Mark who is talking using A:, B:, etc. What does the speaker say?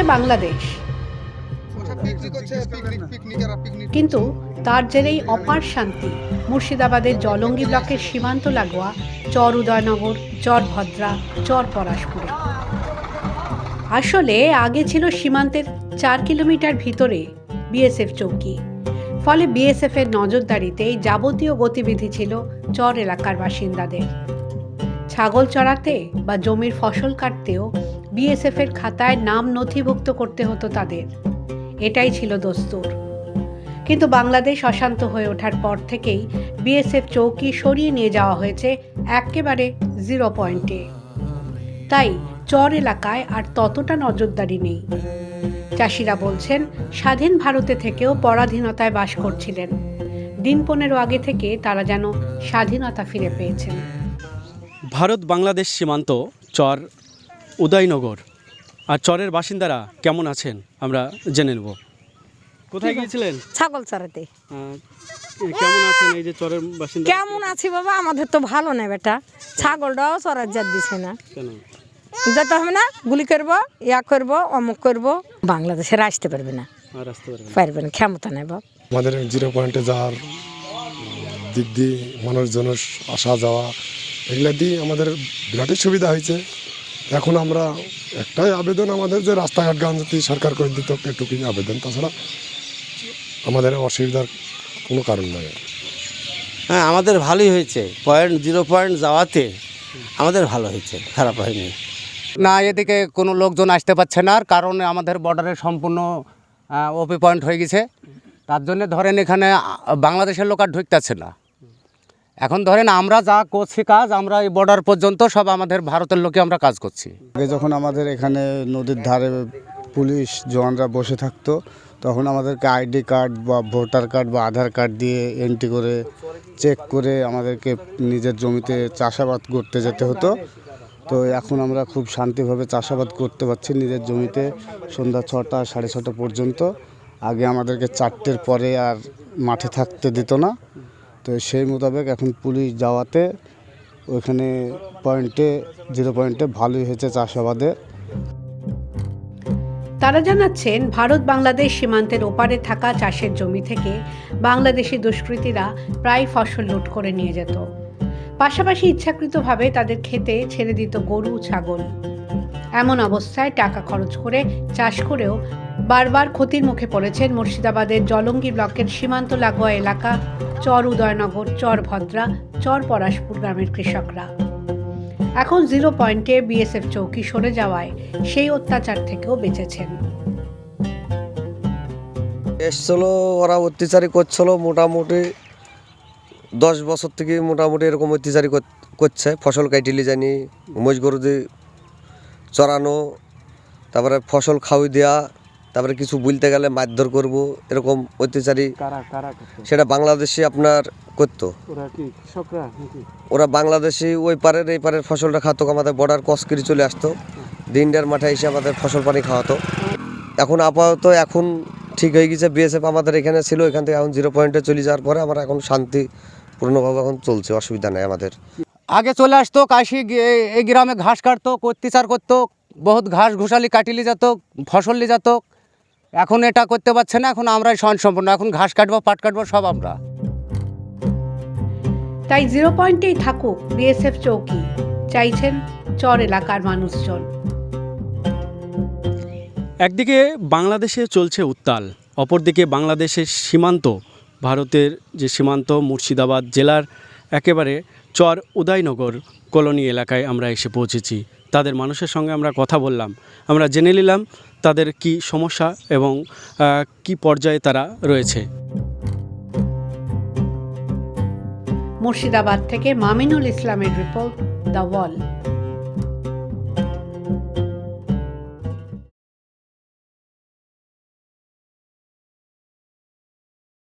A: করছে বাংলাদেশ। কিন্তু তার জেরেই অপার শান্তি। মুর্শিদাবাদের জলঙ্গি ব্লকের সীমান্ত লাগোয়া চর উদয়নগর চর ভদ্রা চর পলাশপুরে আসলে আগে ছিল সীমান্তের চার কিলোমিটার ভিতরে বিএসএফ চৌকি। ফলে বিএসএফ এর নজরদারিতে যাবতীয় গতিবিধি ছিল চর এলাকার বাসিন্দাদের। ছাগল চড়াতে বা জমির ফসল কাটতেও বিএসএফ এর খাতায় নাম নথিভুক্ত করতে হতো তাদের। এটাই ছিল দস্তুর। কিন্তু বাংলাদেশ অশান্ত হয়ে ওঠার পর থেকেই বিএসএফ চৌকি সরিয়ে নিয়ে যাওয়া হয়েছে একেবারে জিরো পয়েন্টে। তাই চর এলাকায় আর ততটা নজরদারি নেই। চাষিরা বলছেন, স্বাধীন ভারতে থেকেও পরাধীনতায় বাস করছিলেন। দিন পনেরো আগে থেকে তারা যেন স্বাধীনতা ফিরে পেয়েছেন।
B: ভারত বাংলাদেশ সীমান্ত চর উদয়নগর। আর চরের বাসিন্দারা কেমন আছেন? আমরা জেনে নেব। কোথায় গিয়েছিলেন?
C: ছাগল চড়াতে।
B: কেমন আছেন এই যে চরের বাসিন্দা?
C: কেমন আছি বাবা? আমাদের তো ভালো নেই বেটা। ছাগলটাও চড়ার জাত দিছে না।
B: কেন?
C: যেতে হবে না গুলি করব ইয়া করব অমুক করব। বাংলাদেশের আসতে পারবে না।
B: পারবেন
C: পারবে না। ক্ষমতা নেই বাপ।
D: আমাদের জিরো পয়েন্টে যাওয়ার দিক দিয়ে মানুষজনের আসা যাওয়া এগুলা দিয়ে আমাদের বিরাটই সুবিধা হয়েছে। এখন আমরা একটাই আবেদন আমাদের যে রাস্তাঘাট গান্ধী সরকার করে দিত এটুকুই আবেদন। তাছাড়া আমাদের অসুবিধার কোনো কারণ নেই।
E: হ্যাঁ আমাদের ভালোই হয়েছে। পয়েন্ট জিরো পয়েন্ট যাওয়াতে আমাদের ভালো হয়েছে খারাপ হয়নি।
F: না এদিকে কোনো লোকজন আসতে পারছে না আর কারণ আমাদের বর্ডারে সম্পূর্ণ ওপি পয়েন্ট হয়ে গেছে। তার জন্য ধরেন এখানে বাংলাদেশের লোক আর ঢুকতেছে না। এখন ধরেন আমরা যা করছি কাজ, আমরা এই বর্ডার পর্যন্ত সব আমাদের ভারতের লোকে আমরা কাজ করছি।
G: আগে যখন আমাদের এখানে নদীর ধারে পুলিশ জওয়ানরা বসে থাকতো, তখন আমাদেরকে আইডি কার্ড বা ভোটার কার্ড বা আধার কার্ড দিয়ে এন্ট্রি করে চেক করে আমাদেরকে নিজের জমিতে চাষাবাদ করতে যেতে হতো। তো এখন আমরা খুব শান্তিভাবে চাষাবাদ করতে পারছি নিজের জমিতে সন্ধ্যা ছটা, সাড়ে ছটা পর্যন্ত। আগে আমাদেরকে চারটের পরে আর মাঠে থাকতে দিত না। তো সেই মোতাবেক এখন পুলিশ যাওয়াতে ওইখানে পয়েন্টে, জিরো পয়েন্টে ভালোই হয়েছে চাষাবাদে।
A: তারা জানাচ্ছেন, ভারত বাংলাদেশ সীমান্তের ওপারে থাকা চাষের জমি থেকে বাংলাদেশি দুষ্কৃতীরা প্রায় ফসল লুট করে নিয়ে যেত। পাশাপাশি ইচ্ছাকৃতভাবে তাদের খেতে ছেড়ে দিত গরু, ছাগল। এমন অবস্থায় টাকা খরচ করে চাষ করেও বারবার ক্ষতির মুখে পড়েছেন মুর্শিদাবাদের জলঙ্গি ব্লকের সীমান্ত লাগোয়া এলাকা, চর উদয়নগর, চর ভদ্রা, চর পরাশপুর গ্রামের কৃষকরা। এখন জিরো পয়েন্টে বিএসএফ চৌকি সরে যাওয়ায় সেই অত্যাচার থেকেও বেঁচেছেন।
H: এসছিল, ওরা অত্যাচারই করছিল, মোটামুটি দশ বছর থেকে মোটামুটি এরকম অত্যাচারই করছে। ফসল কাটিলে জানি মোজ গরু দিয়ে চড়ানো, তারপরে ফসল খাওয়াই দেওয়া তারপরে কিছু বলতে গেলে মারধর করব এরকম অত্যাচারী। সেটা বাংলাদেশে আপনার করতো। ওরা বাংলাদেশি ওই পারের এই পারের ফসলটা খাতো আমাদের বর্ডার কসকিরি চলে আসতো। দিনটার মাঠে এসে আমাদের ফসল পানি খাওয়াতো। এখন আপাতত এখন ঠিক হয়ে গেছে বিএসএফ আমাদের এখানে ছিল এখান থেকে এখন জিরো পয়েন্টে চলে যাওয়ার পরে আমরা এখন শান্তিপূর্ণভাবে এখন চলছে অসুবিধা নেই আমাদের।
F: আগে চলে আসতো কাশি এই গ্রামে ঘাস কাটতো অত্যাচার করতো বহুত ঘাস ঘুষালি কাটিলি যেত ফসল নিয়ে যেত এখন এটা করতে পারছে না এখন আমরাই স্বয়ং সম্পূর্ণ এখন ঘাস কাটবো পাট কাটবো সব আমরা।
A: তাই জিরো পয়েন্টেই থাকুক বিএসএফ চৌকি চাইছেন চর এলাকার মানুষজন।
B: একদিকে বাংলাদেশে চলছে উত্তাল অপরদিকে বাংলাদেশের সীমান্ত ভারতের যে সীমান্ত মুর্শিদাবাদ জেলার একেবারে চর উদয়নগর কলোনি এলাকায় আমরা এসে পৌঁছেছি। তাদের মানুষের সঙ্গে আমরা কথা বললাম। আমরা জেনে নিলাম তাদের কি সমস্যা এবং কি পর্যায়ে তারা রয়েছে।
A: মুর্শিদাবাদ থেকে মামিনুল ইসলামের রিপোর্ট দ্য ওয়াল